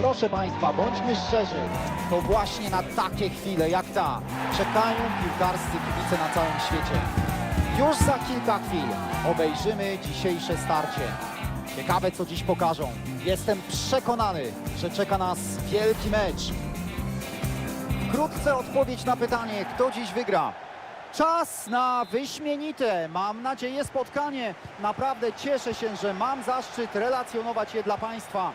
Proszę Państwa, bądźmy szczerzy, to właśnie na takie chwile jak ta czekają piłkarscy kibice na całym świecie. Już za kilka chwil obejrzymy dzisiejsze starcie. Ciekawe, co dziś pokażą. Jestem przekonany, że czeka nas wielki mecz. Wkrótce odpowiedź na pytanie, kto dziś wygra. Czas na wyśmienite, mam nadzieję, spotkanie. Naprawdę cieszę się, że mam zaszczyt relacjonować je dla Państwa.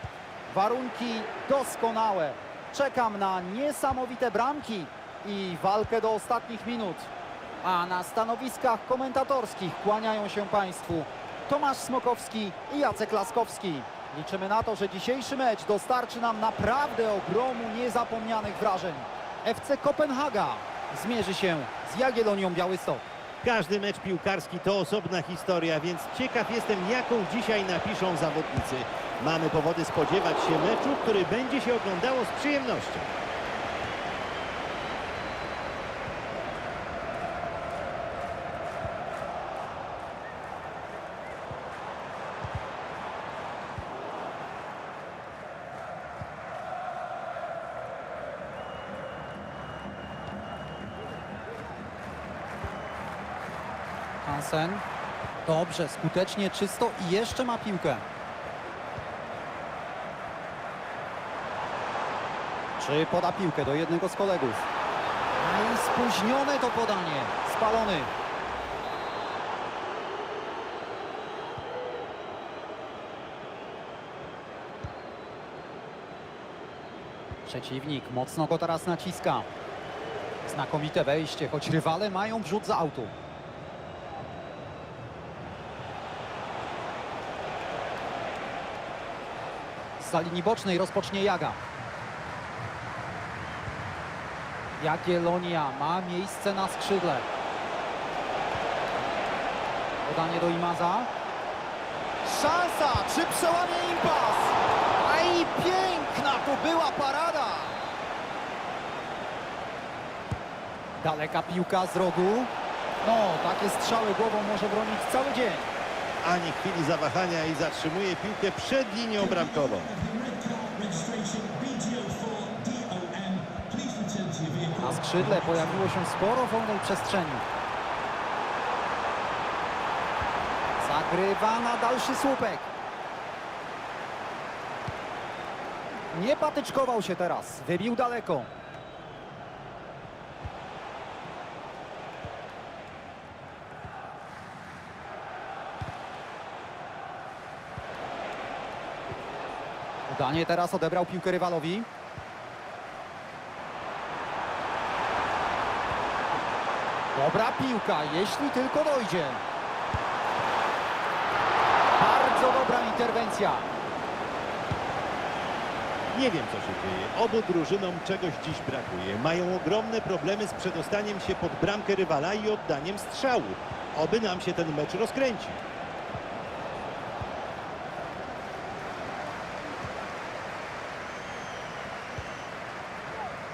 Warunki doskonałe. Czekam na niesamowite bramki i walkę do ostatnich minut. A na stanowiskach komentatorskich kłaniają się Państwu Tomasz Smokowski i Jacek Laskowski. Liczymy na to, że dzisiejszy mecz dostarczy nam naprawdę ogromu niezapomnianych wrażeń. FC Kopenhaga zmierzy się z Jagiellonią Białystok. Każdy mecz piłkarski to osobna historia, więc ciekaw jestem, jaką dzisiaj napiszą zawodnicy. Mamy powody spodziewać się meczu, który będzie się oglądało z przyjemnością. Hansen. Dobrze, skutecznie, czysto i jeszcze ma piłkę. Czy poda piłkę do jednego z kolegów? Spóźnione to podanie. Spalony. Przeciwnik mocno go teraz naciska. Znakomite wejście, choć rywale mają wrzut za autu. za linii bocznej rozpocznie Jaga. Jagiellonia ma miejsce na skrzydle. Podanie do Imaza. Szansa! Czy przełamie impas? A i piękna to była parada! Daleka piłka z rogu. No, takie strzały głową może bronić cały dzień. Ani chwili zawahania i zatrzymuje piłkę przed linią bramkową. Na skrzydle pojawiło się sporo wolnej przestrzeni. Zagrywa na dalszy słupek. Nie patyczkował się teraz. Wybił daleko. Udanie teraz odebrał piłkę rywalowi. Dobra piłka, jeśli tylko dojdzie. Bardzo dobra interwencja. Nie wiem, co się dzieje. Obu drużynom czegoś dziś brakuje. Mają ogromne problemy z przedostaniem się pod bramkę rywala i oddaniem strzału. Oby nam się ten mecz rozkręcił.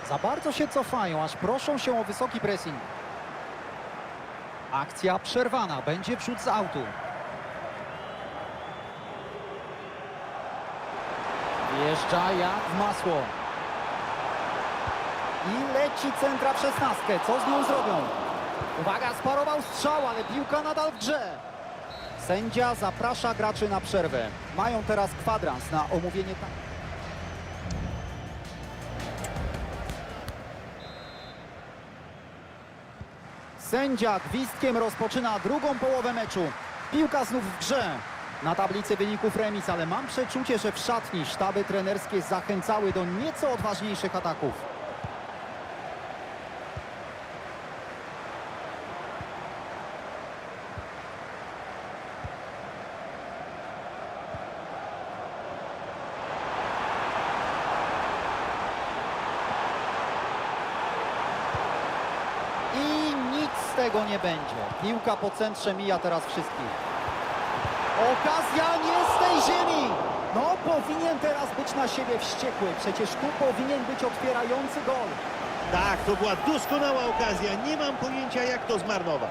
Za bardzo się cofają, aż proszą się o wysoki pressing. Akcja przerwana, będzie wrzut z autu. Wjeżdża jak w masło. I leci centra w szesnastkę. Co z nią zrobią? Uwaga, sparował strzał, ale piłka nadal w grze. Sędzia zaprasza graczy na przerwę. Mają teraz kwadrans na omówienie... Sędzia gwizdkiem rozpoczyna drugą połowę meczu. Piłka znów w grze. Na tablicy wyników remis, ale mam przeczucie, że w szatni sztaby trenerskie zachęcały do nieco odważniejszych ataków. I nic z tego nie będzie. Piłka po centrze mija teraz wszystkich. Okazja nie z tej ziemi! No, powinien teraz być na siebie wściekły. Przecież tu powinien być otwierający gol. Tak, to była doskonała okazja. Nie mam pojęcia, jak to zmarnował.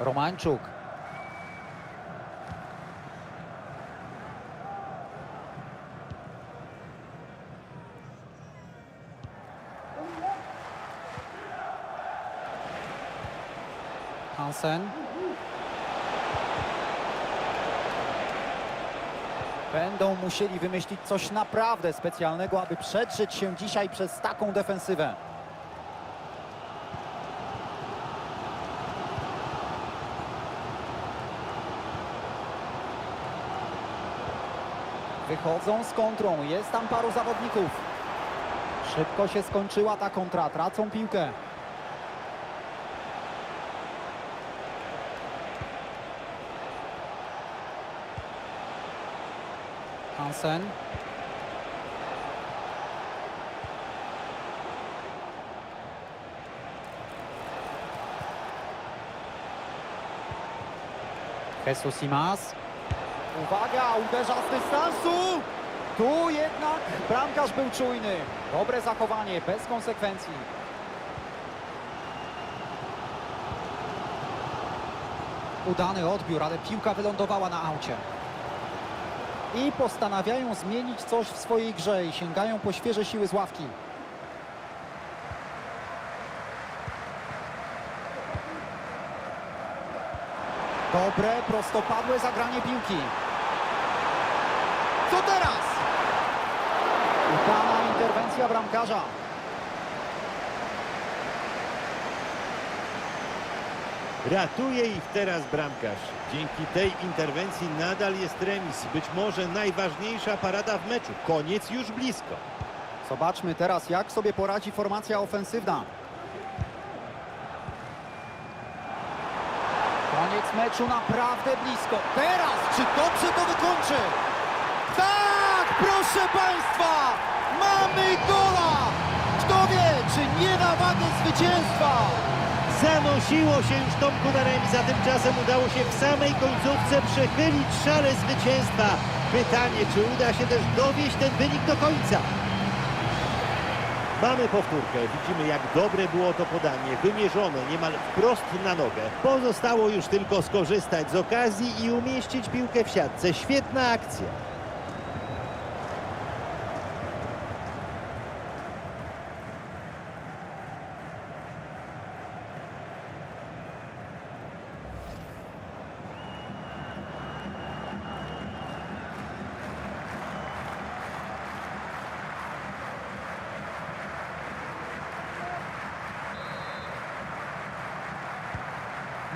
Romańczuk. Hansen. Będą musieli wymyślić coś naprawdę specjalnego, aby przedrzeć się dzisiaj przez taką defensywę. Wychodzą z kontrą, jest tam paru zawodników. Szybko się skończyła ta kontra, tracą piłkę. Hansen. Jesus Imas. Uwaga, uderza z dystansu. Tu jednak bramkarz był czujny. Dobre zachowanie, bez konsekwencji. Udany odbiór, ale piłka wylądowała na aucie. I postanawiają zmienić coś w swojej grze i sięgają po świeże siły z ławki. Dobre, prostopadłe zagranie piłki. Co teraz? Udana interwencja bramkarza. Ratuje ich teraz bramkarz. Dzięki tej interwencji nadal jest remis. Być może najważniejsza parada w meczu. Koniec już blisko. Zobaczmy teraz, jak sobie poradzi formacja ofensywna. Koniec meczu naprawdę blisko. Teraz, czy dobrze to wykończy? Proszę Państwa! Mamy gola! Kto wie, czy nie na wagę zwycięstwa? Zanosiło się już Tomku na remis, tymczasem udało się w samej końcówce przechylić szale zwycięstwa. Pytanie, czy uda się też dowieść ten wynik do końca? Mamy powtórkę. Widzimy, jak dobre było to podanie. Wymierzone niemal wprost na nogę. Pozostało już tylko skorzystać z okazji i umieścić piłkę w siatce. Świetna akcja.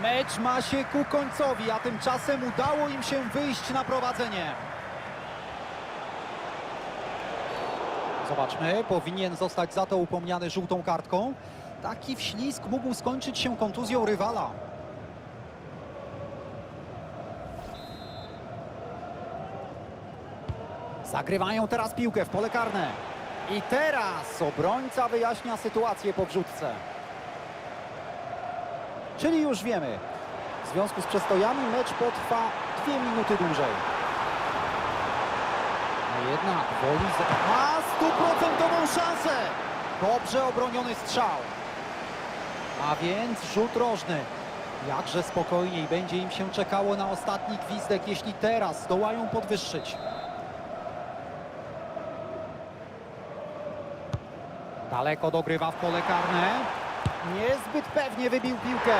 Mecz ma się ku końcowi, a tymczasem udało im się wyjść na prowadzenie. Zobaczmy, powinien zostać za to upomniany żółtą kartką. Taki wślizg mógł skończyć się kontuzją rywala. Zagrywają teraz piłkę w pole karne. I teraz obrońca wyjaśnia sytuację po wrzutce. Czyli już wiemy, w związku z przestojami mecz potrwa dwie minuty dłużej. A jednak woli ma stuprocentową szansę. Dobrze obroniony strzał. A więc rzut rożny. Jakże spokojniej będzie im się czekało na ostatni gwizdek, jeśli teraz zdołają podwyższyć. Daleko dogrywa w pole karne. Niezbyt pewnie wybił piłkę.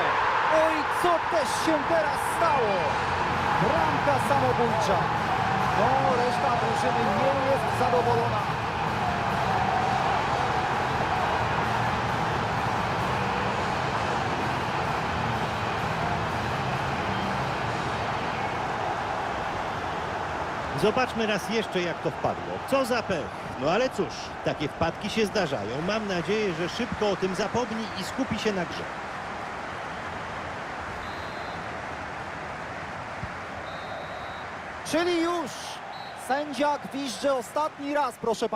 Oj, co też się teraz stało? Bramka samobójcza. No, reszta drużyny nie jest zadowolona. Zobaczmy raz jeszcze, jak to wpadło. Co za pech. No ale cóż, takie wpadki się zdarzają. Mam nadzieję, że szybko o tym zapomni i skupi się na grze. Czyli już sędzia gwizdże ostatni raz, proszę Państwa.